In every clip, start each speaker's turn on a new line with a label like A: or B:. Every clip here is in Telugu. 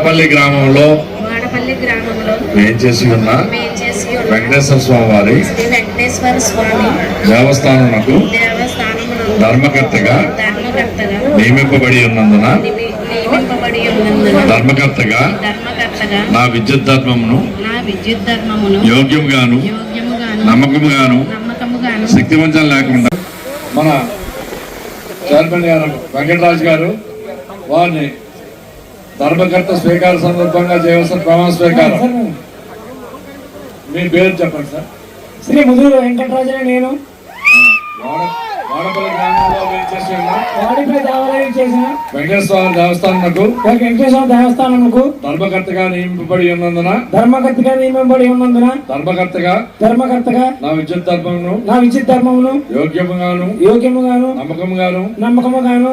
A: వాడపల్లి గ్రామంలో ఏం చేసి ఉన్న వెంకటేశ్వర స్వామి వారి దేవస్థానమునకు
B: దేవస్థానమును
A: ధర్మకర్తగా నియమింపబడి ఉన్నందున ధర్మకర్తగా నా విద్యుత్ ధర్మమును
B: నా విద్యుత్ ధర్మమును
A: యోగ్యముగాను
B: యోగ్యముగాను
A: నమ్మకముగాను శక్తివంచన లేకుండా మన చైర్మన్ గారు వెంకటరాజు గారు వారిని ధర్మకర్త స్వీకార సందర్భంగా చేయవలసిన ప్రమాణ స్వీకారం. మీ పేరు చెప్పండి సార్.
C: శ్రీ ముదురు వెంకటరాజుని నేను.
A: వాడపల్లి గ్రామంలో
C: చేసిన
A: వెంకటేశ్వర
C: వెంకటేశ్వర దేవస్థానముకు
A: ధర్మకర్తగా నియమింపబడి ఉన్నందున
C: ధర్మకర్తగా నియమింపబడి ఉన్నందున
A: ధర్మకర్తగా
C: ధర్మకర్తగా
A: నా విద్యుత్ ధర్మమును
C: నా విద్యుత్ ధర్మమును
A: యోగ్యముగాను
C: యోగ్యముగాను
A: నమ్మకముగాను
C: నమ్మకముగాను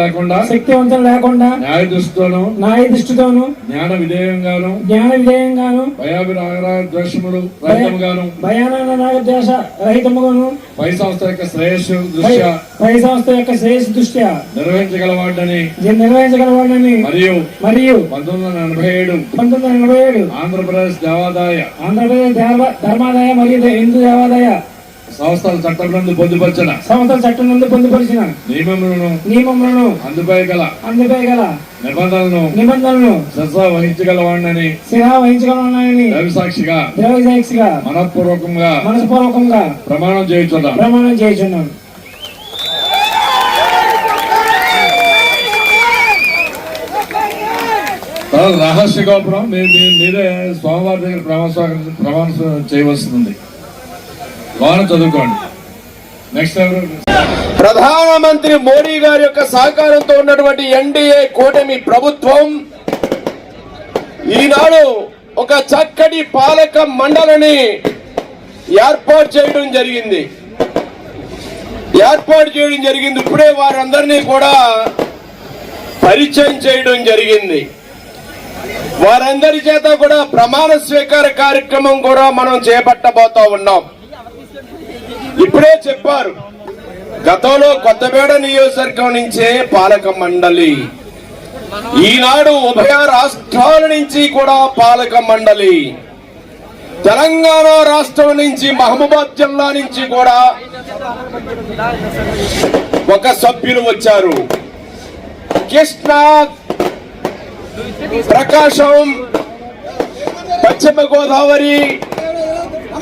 A: లేకుండా
C: శక్తివంతం లేకుండా
A: న్యాయ దృష్టితోనూ
C: న్యాయ దృష్టితోను
A: జ్ఞాన విధేయంగాను
C: జ్ఞాన విధేయంగాను
A: భయాభిరాగ ద్వేషములు రహితముగాను
C: భయాన నాగద్వేష రహితముగాను
A: పై సంస్థ యొక్క శ్రేయస్సు దృష్ట్యా
C: పై సంస్థ యొక్క దృష్ట్యా
A: నిర్వహించగలవాడని
C: నిర్వహించగలవాడని
A: మరియు
C: మరియు
A: పంతొమ్మిది వందల ఎనభై ఏడు
C: పంతొమ్మిది వందల ఎనభై ఏడు
A: ఆంధ్రప్రదేశ్ దేవాదాయ
C: ఆంధ్రప్రదేశ్ ధర్మాదాయ మరియు హిందూ దేవాదాయ
A: సంస్థల చట్టం నందు పొందుపరిచిన
C: సంస్థల చట్టం నుండి పొందుపరిచిన
A: నియమములను
C: నియమములను
A: అందుపై గల నిబంధనలను
C: నిబంధనలను
A: శ్రద్ధ వహించగలవాడని
C: శిలా వహించగలనని
A: రవిసాక్షిగా
C: దేవసాక్షిగా
A: మనఃపూర్వకంగా
C: మనస్పూర్వకంగా
A: ప్రమాణం చేయుచున్నాం.
C: ప్రమాణం చేయుచున్నాను
A: రహస్య గోపురం మీరే స్వామివారి దగ్గర ప్రమాణ ప్రమాణ చేయవలసింది. వారం చదువుకోండి. నెక్స్ట్
D: ప్రధానమంత్రి మోడీ గారి యొక్క సహకారంతో ఉన్నటువంటి ఎన్డీఏ కూటమి ప్రభుత్వం ఈనాడు ఒక చక్కటి పాలక మండలిని ఏర్పాటు చేయడం జరిగింది. ఏర్పాటు చేయడం జరిగింది. ఇప్పుడే వారందరినీ కూడా పరిచయం చేయడం జరిగింది. వారందరి చేత కూడా ప్రమాణ స్వీకార కార్యక్రమం కూడా మనం చేపట్టబోతా ఉన్నాం. ఇప్పుడే చెప్పారు గతంలో కొత్తపేట నియోజకవర్గం నుంచే పాలక మండలి. ఈనాడు ఉభయ రాష్ట్రాల నుంచి కూడా పాలక మండలి. తెలంగాణ రాష్ట్రం నుంచి మహబూబాద్ జిల్లా నుంచి కూడా ఒక సభ్యులు వచ్చారు. కృష్ణా ప్రకాశం పశ్చిమ గోదావరి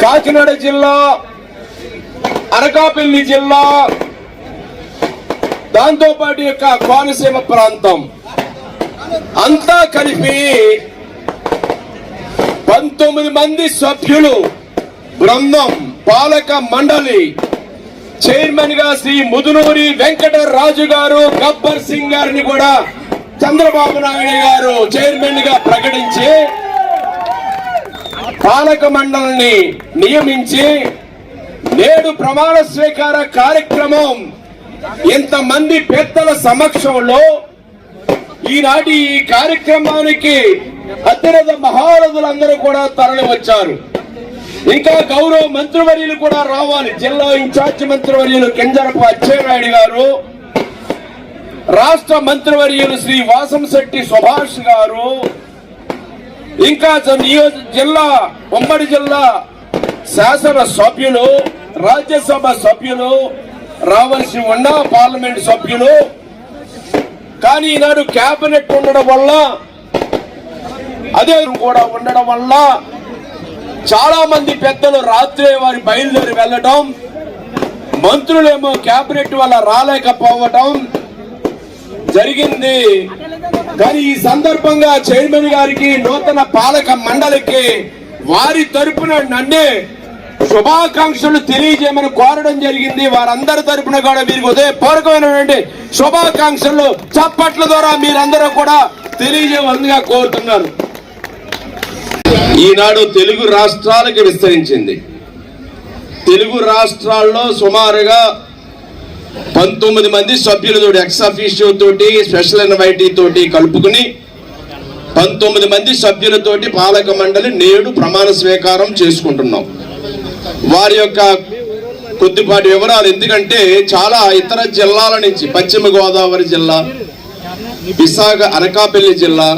D: కాకినాడ జిల్లా అనకాపల్లి జిల్లా దాంతోపాటు యొక్క కోనసీమ ప్రాంతం. అంతా కలిపి పంతొమ్మిది మంది సభ్యులు బృందం పాలక మండలి చైర్మన్గా శ్రీ ముదునూరి వెంకటరాజు గారు గబ్బర్ సింగ్ గారిని కూడా చంద్రబాబు నాయుడు గారు చైర్మన్గా ప్రకటించి పాలక మండలిని నియమించి నేడు ప్రమాణ స్వీకార కార్యక్రమం ఇంతమంది పెద్దల సమక్షంలో ఈనాటి ఈ కార్యక్రమానికి అత్యధిక మహారథులందరూ కూడా తరలి వచ్చారు. ఇంకా గౌరవ మంత్రివర్యులు కూడా రావాలి. జిల్లా ఇన్ఛార్జ్ మంత్రివర్యులు కింజరపు అచ్చెన్నాయుడు గారు రాష్ట్ర మంత్రివర్యులు శ్రీ వాసంశెట్టి సుభాష్ గారు ఇంకా నియోజ జిల్లా ఉమ్మడి జిల్లా శాసన సభ్యులు రాజ్యసభ సభ్యులు రావాల్సి ఉన్న పార్లమెంట్ సభ్యులు కానీ ఈనాడు కేబినెట్ ఉండడం వల్ల అదే కూడా ఉండడం వల్ల చాలా మంది పెద్దలు రాత్రే వారి బయలుదేరి వెళ్ళటం మంత్రులేమో కేబినెట్ వల్ల రాలేకపోవటం జరిగింది. కానీ ఈ సందర్భంగా చైర్మన్ గారికి నూతన పాలక మండలికి వారి తరపున నన్నే శుభాకాంక్షలు తెలియజేయమని కోరడం జరిగింది. వారందరి తరపున కూడా వీరికి ఉదయపూర్వకమైనటువంటి శుభాకాంక్షలు చప్పట్ల ద్వారా మీరందరూ కూడా తెలియజేయవలసిందిగా కోరుతున్నారు ఈనాడు తెలుగు రాష్ట్రాలకి విస్తరించింది. తెలుగు రాష్ట్రాల్లో సుమారుగా పంతొమ్మిది మంది సభ్యులతో ఎక్స్ తోటి స్పెషల్ ఇన్వైటీ తోటి కలుపుకుని పంతొమ్మిది మంది సభ్యులతోటి పాలక మండలి నేడు ప్రమాణ స్వీకారం చేసుకుంటున్నాం. వారి యొక్క కొద్దిపాటి వివరాలు ఎందుకంటే చాలా ఇతర జిల్లాల నుంచి పశ్చిమ గోదావరి జిల్లా విశాఖ అనకాపల్లి జిల్లా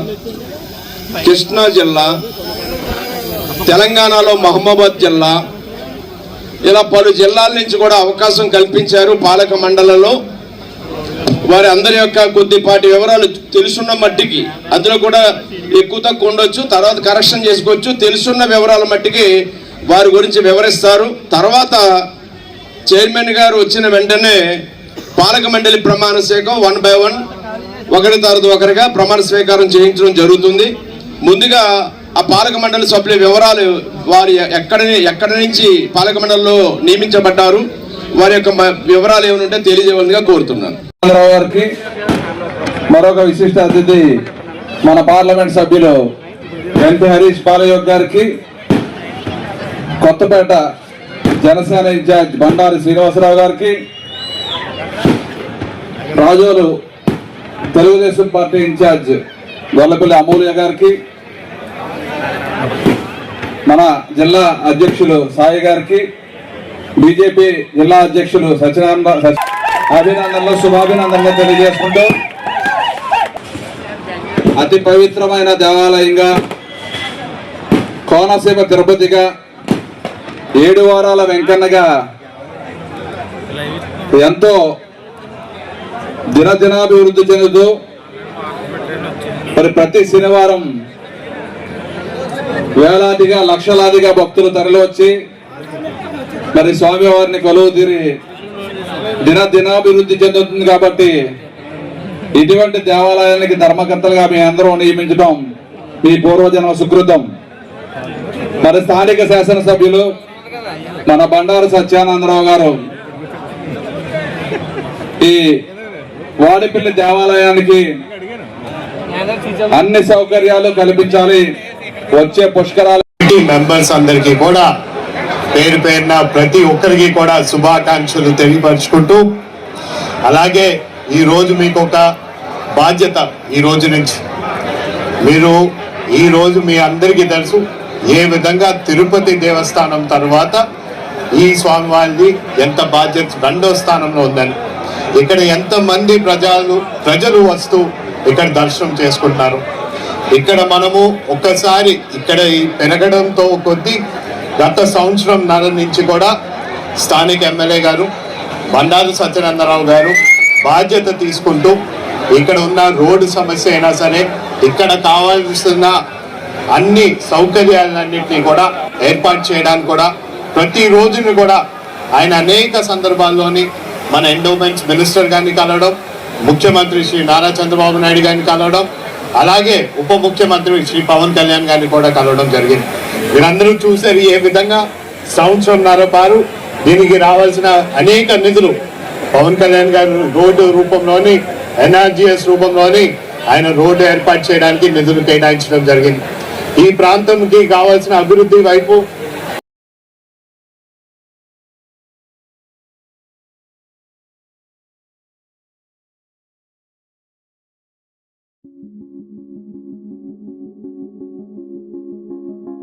D: కృష్ణా జిల్లా తెలంగాణలో మహబూబాద్ జిల్లా ఇలా పలు జిల్లాల నుంచి కూడా అవకాశం కల్పించారు పాలక మండలంలో. వారి అందరి యొక్క కొద్దిపాటి వివరాలు తెలుసున్న మట్టికి అందులో కూడా ఎక్కువ తక్కువ ఉండొచ్చు తర్వాత కరెక్షన్ చేసుకోవచ్చు. తెలుసున్న వివరాల మట్టికి వారి గురించి వివరిస్తారు. తర్వాత చైర్మన్ గారు వచ్చిన వెంటనే పాలక మండలి ప్రమాణ స్వీకం వన్ బై వన్ ఒకరి తర్వాత ఒకరిగా ప్రమాణ స్వీకారం చేయించడం జరుగుతుంది. ముందుగా ఆ పాలక మండలి సభ్యుల వివరాలు వారు ఎక్కడ ఎక్కడి నుంచి పాలక మండలిలో నియమించబడ్డారు వారి యొక్క వివరాలు ఏమైనా ఉంటే తెలియజేయవలసిందిగా కోరుతున్నాను.
E: గారికి మరొక విశిష్ట అతిథి మన పార్లమెంట్ సభ్యులు ఎంపీ హరీష్ పాలయోగ్ గారికి కొత్తపేట జనసేన ఇన్ఛార్జ్ బండారి శ్రీనివాసరావు గారికి రాజోలు తెలుగుదేశం పార్టీ ఇన్ఛార్జ్ గొల్లపల్లి అమూల్య గారికి మన జిల్లా అధ్యక్షులు సాయి గారికి బీజేపీ జిల్లా అధ్యక్షులు సత్యనారాయణ అభినందనలు శుభాభినందనలు తెలియజేసుకుంటూ అతి పవిత్రమైన దేవాలయంగా కోనసీమ తిరుపతిగా ఏడు వారాల వెంకన్నగా ఎంతో దినదినాభివృద్ధి చెందుతూ మరి ప్రతి శనివారం వేలాదిగా లక్షలాదిగా భక్తులు తరలివచ్చి మరి స్వామివారిని కొలువు తీరి దిన దినాభివృద్ధి చెందుతుంది కాబట్టి ఇటువంటి దేవాలయానికి ధర్మకర్తలుగా మీ అందరూ నియమించడం మీ పూర్వజన్మ సుకృతం. మరి స్థానిక శాసనసభ్యులు మన బండారు సత్యానందరావు గారు ఈ వాడిపల్లి దేవాలయానికి అన్ని సౌకర్యాలు కల్పించాలి. వచ్చే పుష్కరాల
F: మెంబర్స్ అందరికీ కూడా పేరు పేరున ప్రతి ఒక్కరికి కూడా శుభాకాంక్షలు తెలియపరుచుకుంటూ అలాగే ఈరోజు మీకు ఒక బాధ్యత ఈ రోజు నుంచి. మీరు ఈరోజు మీ అందరికీ తెలుసు ఏ విధంగా తిరుపతి దేవస్థానం తర్వాత ఈ స్వామివారిది ఎంత బాధ్యత రెండో స్థానంలో ఉందని. ఇక్కడ ఎంతమంది ప్రజలు ప్రజలు వస్తూ ఇక్కడ దర్శనం చేసుకుంటున్నారు. ఇక్కడ మనము ఒక్కసారి ఇక్కడ పెరగడంతో కొద్ది గత సంవత్సరం నర నుంచి కూడా స్థానిక ఎమ్మెల్యే గారు బండారు సత్యనందరావు గారు బాధ్యత తీసుకుంటూ ఇక్కడ ఉన్న రోడ్డు సమస్య అయినా సరే ఇక్కడ కావాల్సిన అన్ని సౌకర్యాలన్నింటినీ కూడా ఏర్పాటు చేయడానికి కూడా ప్రతి రోజుని కూడా ఆయన అనేక సందర్భాల్లోని మన ఎండోమెంట్స్ మినిస్టర్ గారిని కలవడం ముఖ్యమంత్రి శ్రీ నారా చంద్రబాబు నాయుడు గారిని కలవడం అలాగే ఉప ముఖ్యమంత్రి శ్రీ పవన్ కళ్యాణ్ గారిని కూడా కలవడం జరిగింది. మీరందరూ చూసారు ఏ విధంగా సంవత్సరంన్నర పారు దీనికి రావాల్సిన అనేక నిధులు పవన్ కళ్యాణ్ గారు రోడ్డు రూపంలోని ఎన్ఆర్జీఎస్ రూపంలోని ఆయన రోడ్డు ఏర్పాటు చేయడానికి నిధులు కేటాయించడం జరిగింది. ఈ ప్రాంతంకి కావాల్సిన అభివృద్ధి వైపు